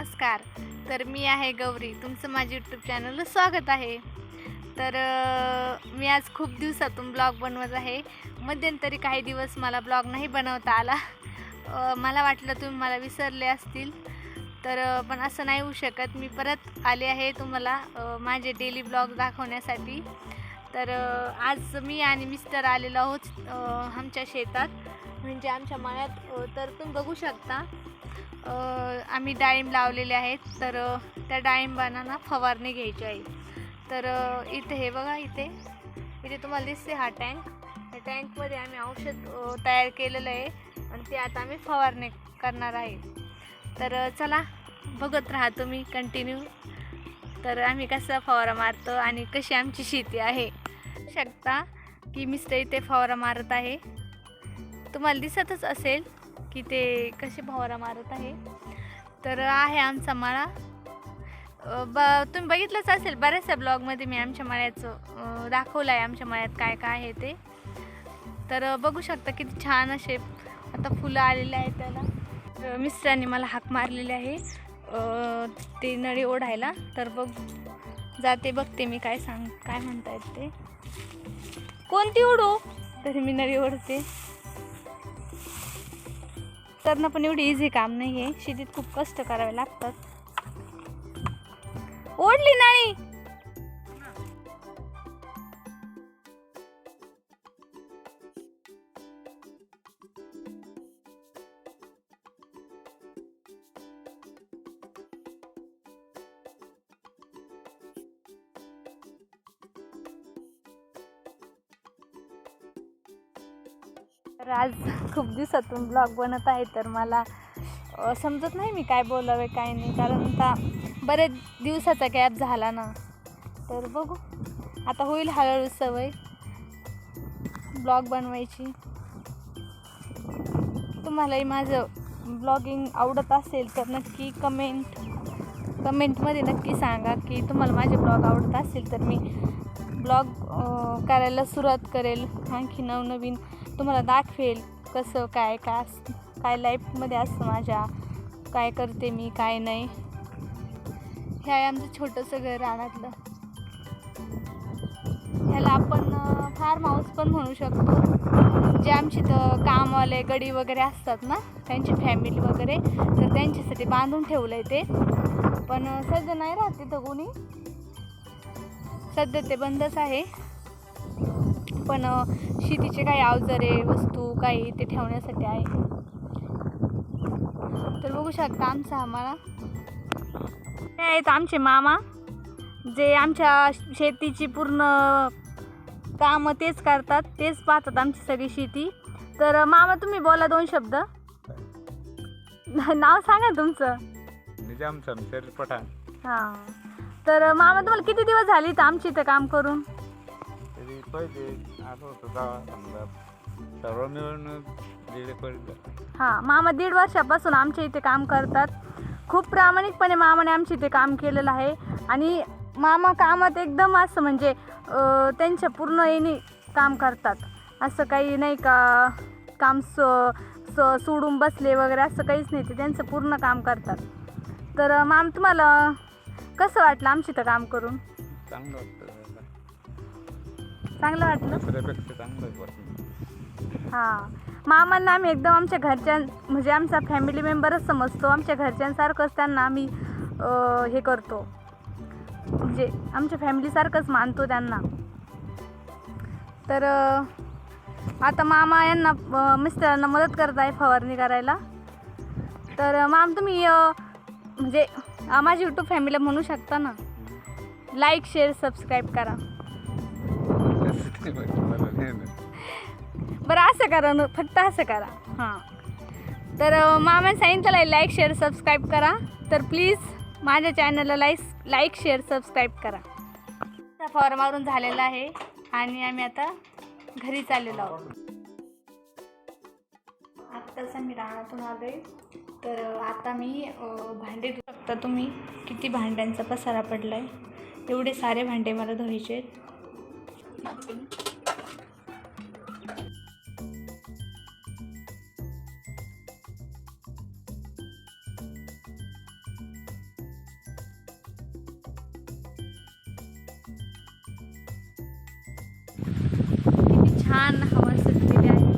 नमस्कार. तर मी आहे गौरी. तुमचं माझ्या यूट्यूब चॅनलला स्वागत आहे. तर मी आज खूप दिवसातून ब्लॉग बनवत आहे. मध्यंतरी काही दिवस मला ब्लॉग नाही बनवता आला. मला वाटलं तुम्ही मला विसरले असतील. तर पण असं नाही होऊ शकत. मी परत आले आहे तुम्हाला माझे डेली ब्लॉग दाखवण्यासाठी. तर आज मी आणि मिस्टर आलेलो आहोत आमच्या शेतात. म्हणजे आमच्या मळ्यात तर तुम्ही बघू शकता. आम्ही डाळिंब लावलेले आहेत. तर त्या डाळिंबांना ना फवारणी घ्यायची आहे. तर इथे हे बघा इथे. इथे तुम्हाला दिसते हा टँक. या टँकमध्ये आम्ही औषध तयार केलेलं आहे. आणि ते आता आम्ही फवारणी करणार आहे. तर चला बघत राहा तुम्ही कंटिन्यू तर आम्ही कसा फवारा मारतो आणि कशी आमची शेती आहे. शकता की मिस्टर इथे फवारा मारत आहे? तुम्हाला दिसतच असेल. की ते कसे फवारा मारत आहे. तर आहे आमचा माळा. ब तुम्ही बघितलंच असेल बऱ्याचशा ब्लॉगमध्ये मी आमच्या मळ्याचं दाखवलं आहे आमच्या मळ्यात काय काय आहे ते. तर बघू शकता किती छान असे आता फुलं आलेले आहेत त्याला. मिस्टरांनी मला हाक मारलेली आहे. ते नळी ओढायला. तर बघ जाते बघते मी काय सांग काय म्हणतायत ते. कोणती ओढू? तरी मी नळी ओढते. करणं पण एवढी इझी काम नाही आहे शेतीत खूप कष्ट करावे लागतात. ओढली नाही तर आज खूप दिवसातून ब्लॉग बनत आहे तर मला समजत नाही मी काय बोलावे काय नाही. कारण आता बरेच दिवसाचा गॅप झाला ना. तर बघू. आता होईल हळूहळू सवय ब्लॉग बनवायची. तुम्हालाही माझं ब्लॉगिंग आवडत असेल तर नक्की कमेंट कमेंटमध्ये नक्की सांगा की तुम्हाला माझे ब्लॉग आवडत असेल तर मी ब्लॉग करायला सुरुवात करेल. आणखी नवनवीन तुम्हाला दाखवेल कसं काय काय अस काय लाईफमध्ये असतं माझ्या काय करते मी काय नाही. हे आहे आमचं छोटंसं घर रानातलं. ह्याला आपण फार्म हाऊस पण म्हणू शकतो. जे आमची तर कामवाले गडी वगैरे असतात ना त्यांची फॅमिली वगैरे तर त्यांच्यासाठी बांधून ठेवलं आहे ते. पण सध्या नाही राहत तिथं कोणी. सध्या ते बंदच आहे. पण शेतीचे काही अवजारे वस्तू काही ते ठेवण्यासाठी आहे. तर बघू शकता आमचा आम्हाला. हे आहेत आमचे मामा. जे आमच्या शेतीची पूर्ण कामं तेच करतात. तेच पाहतात आमची सगळी शेती. तर मामा तुम्ही बोला दोन शब्द. नाव सांगा तुमचं. निजाम शमशेर पठाण. हां. तर मामा तुम्हाला किती दिवस झाले तर आमच्या इथं काम करून? तरी पहिले आलो होतो गावात समजा सर्व मिळून दीड एक वर्ष झालं. हां मामा दीड वर्षापासून आमच्या इथे काम करतात. खूप प्रामाणिकपणे मामाने आमच्या इथे काम केलेलं आहे. आणि मामा कामात एकदम असं म्हणजे अं, त्यांच्या पूर्ण येणे काम करतात. असं काही नाही का काम स स सोडून बसले वगैरे असं काहीच नाही. ते त्यांचं पूर्ण काम करतात. तर माम तुम्हाला कसं वाटलं आमच्या इथं काम करून? चांगलं. चांगलं वाटलं. दुसऱ्यापेक्षा चांगलं वाटतं हां. मामांना आम्ही एकदम आमच्या घरच्यां म्हणजे आमचा फॅमिली मेंबरच समजतो. आमच्या घरच्यांसारखंच त्यांना आम्ही हे करतो. म्हणजे आमच्या फॅमिलीसारखंच मानतो त्यांना. तर आता मामा यांना मिस्टरांना मदत करत आहे फवारणी करायला. तर माम तुम्ही म्हणजे माझी यूट्यूब फॅमिली म्हणू शकता ना? लाईक शेअर सबस्क्राईब करा. बरं असं करा न फक्त असं करा. हां. तर मामा सांगितलं आहे लाईक शेअर सबस्क्राईब करा. तर प्लीज माझ्या चॅनलला लाईक लाईक शेअर सबस्क्राईब करा. आता मारून झालेला आहे आणि आम्ही आता घरी चाललेलो आहोत. आत्ताच आम्ही रानातून आले तर आता मी भांडे धुऊ शकता तुम्ही. किती भांड्यांचा पसारा पडला आहे एवढे सारे भांडे मला धुवायचे आहेत. छान हवा सुटलेली आहे.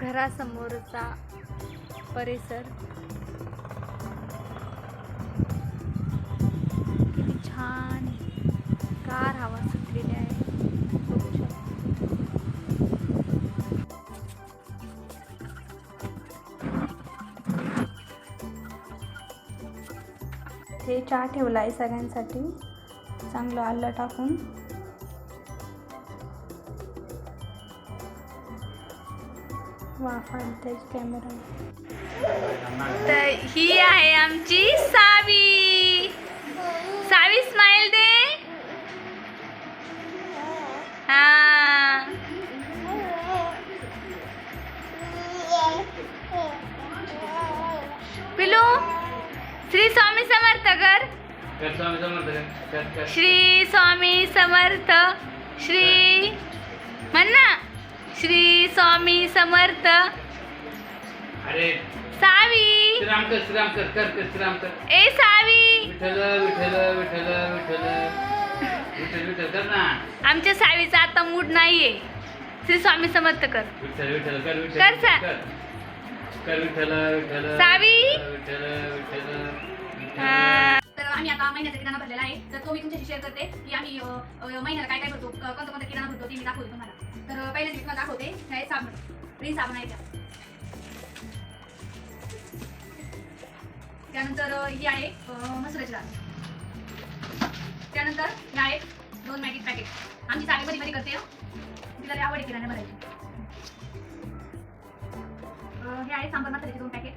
घरासमोरचा परिसर. छान कार हवा सुटलेली आहे. बघू ते चहा ठेवला आहे सगळ्यांसाठी. चांगलं आलं टाकून. कॅमेरा तर ही आहे आमची सावी. समर्थ श्री म्हण. श्री स्वामी समर्थ. अरे. सावी. श्रीराम कर श्रीराम कर कर कर श्रीराम कर ए सावी. विठ्ठल विठ्ठल विठ्ठल विठ्ठल. विठ्ठल विठ्ठल कर ना. आमच्या सावीचा आता मूड नाहीये. श्री स्वामी समर्थ कर. विठ्ठल विठ्ठल कर विठ्ठल कर सा- कर. कर विठ्ठल विठ्ठल सावी. विठ्ठल विठ्ठल विठ्ठल हा. आम्ही आता महिन्याचा किराणा भरलेला आहे. तर तो मी तुमच्याशी शेअर करते. की आम्ही महिन्याला काय काय भरतो अ, कोणता कोणता किराणा भरतो ते मी दाखवते तुम्हाला. तर पहिल्याच मी तुम्हाला दाखवते. हे आहे साबण. रिन साबण आहे त्या. त्यानंतर ही आहे मसुराची डाळ त्यानंतर हे आहे दोन मॅगी पॅकेट आमची साडी मध्ये मध्ये करते तिला आवड आहे किराणा भरायची. हे आहे सांबर मसाल्याचे दोन पॅकेट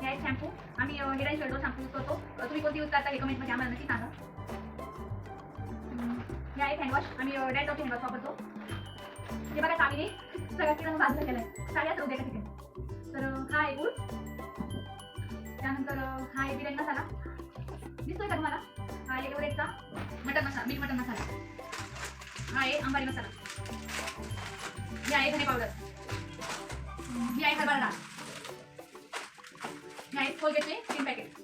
हे आहे शॅम्पू आम्ही head and shoulder shampoo use करतो तुम्ही कोणती यूज करता हे कमेंटमध्ये आम्हाला नक्की सांगा. हे आहे हँडवॉश आम्ही डॅट ऑफ हँडवॉश वापरतो. हे बघा सामीने सगळ्या किराणा बाजूला केला आहे साड्या सर्व एका ठिकाणी तर हा आहे गुळ त्यानंतर हा आहे बिर्याणी मसाला दिसतोय का तुम्हाला? हा आहे एवरेजचा मटन मसाला मीठ मटन मसाला. हा आहे अंबारी मसाला. हे आहे धने पावडर. ही आहे हरभरा डाळ कोलगेटचे तीन पॅकेट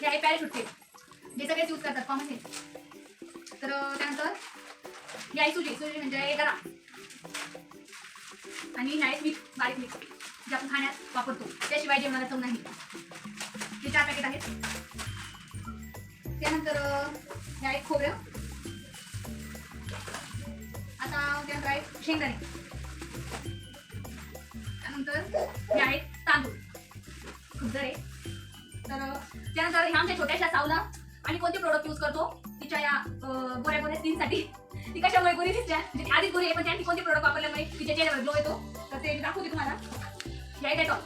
हे आहे पॅरेशूटचे जे सगळेच यूज करतात कॉमन हे. तर त्यानंतर ही आहे सुजी. सुजी म्हणजे गरा आणि हे आहे मीठ बारीक मीठ. जे आपण खाण्यात वापरतो. त्याशिवाय जेवणाला चव नाही. हे चार पॅकेट आहेत. त्यानंतर हे आहे खोबरं. आता त्यानंतर आहे शेंगदाणे. त्यानंतर हे आहेत तांदूळ. सुंदर आहे. तर त्यानंतर ह्या आमच्या छोट्याशा सावला आणि कोणते प्रोडक्ट यूज करतो? तिच्या या गोऱ्या गोऱ्या स्किनसाठी ती कशामुळे गोरी दिसल्या? म्हणजे आधीच गोरी आहे पण त्यांनी कोणते प्रोडक्ट वापरल्यामुळे तिच्या चेहऱ्यावर ग्लो येतो? तर ते दाखवते तुम्हाला. या आहे डेटॉल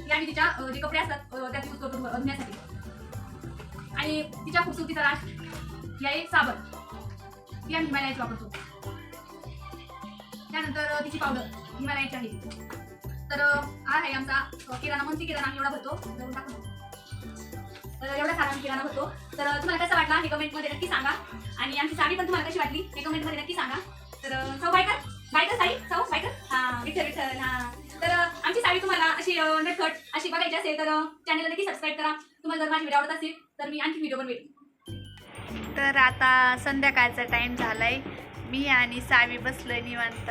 हे आम्ही तिच्या जे कपडे असतात अं, त्यात यूज करतो धुण्यासाठी आणि तिच्या खूपसुरतीचा राश या आहे साबण. ती आम्ही हिमालयाची वापरतो. त्यानंतर तिची पावडर हिमालयाची आहे तर हा आहे आमचा किराणा म्हणते किराणा आम्ही एवढा भरतो? जरूर तर एवढा सारा किराणा भरतो. तर तुम्हाला कसं वाटला हे कमेंटमध्ये नक्की सांगा. आणि आमची साडी पण तुम्हाला कशी वाटली हे कमेंटमध्ये नक्की सांगा. तर अं, सौ बायकर? बायकर साई? सौ बायकर? हा विठ्ठल विठ्ठल हा. तर आमची साडी तुम्हाला अशी नटखट अशी बघायची असेल तर चॅनलला नक्की सबस्क्राईब करा. तुम्हाला जर माझी व्हिडिओ आवडत असेल तर मी आणखी व्हिडिओ बनवेल. तर आता संध्याकाळचा टाइम झालाय. मी आणि सावी बसलोय निवांत.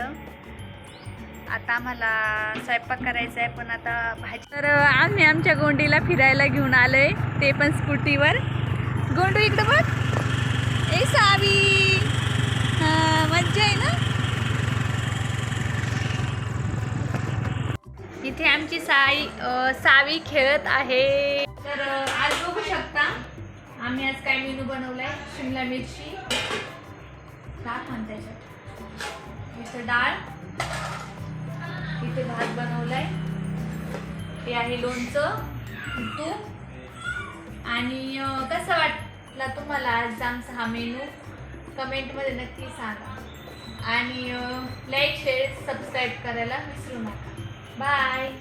आता आम्हाला स्वयंपाक करायचा आहे पण आता भाजी तर आम्ही आमच्या गोंडीला फिरायला घेऊन आलो आहे ते पण स्कूटीवर. गोंडू इकडं बघ. ए सावी. मज्जा आहे ना? इथे आमची साई सावी खेळत आहे. तर आज बघू शकता आम्ही आज काय मेनू बनवलाय शिमला मिरची डाळ म्हणता इथं डाळ इथे भात बनवलाय. हे आहे लोणचं तूप आणि कसं वाटला तुम्हाला आज आमचा हा मेनू कमेंटमध्ये नक्की सांगा. आणि लाईक शेअर सबस्क्राईब करायला विसरू नका. बाय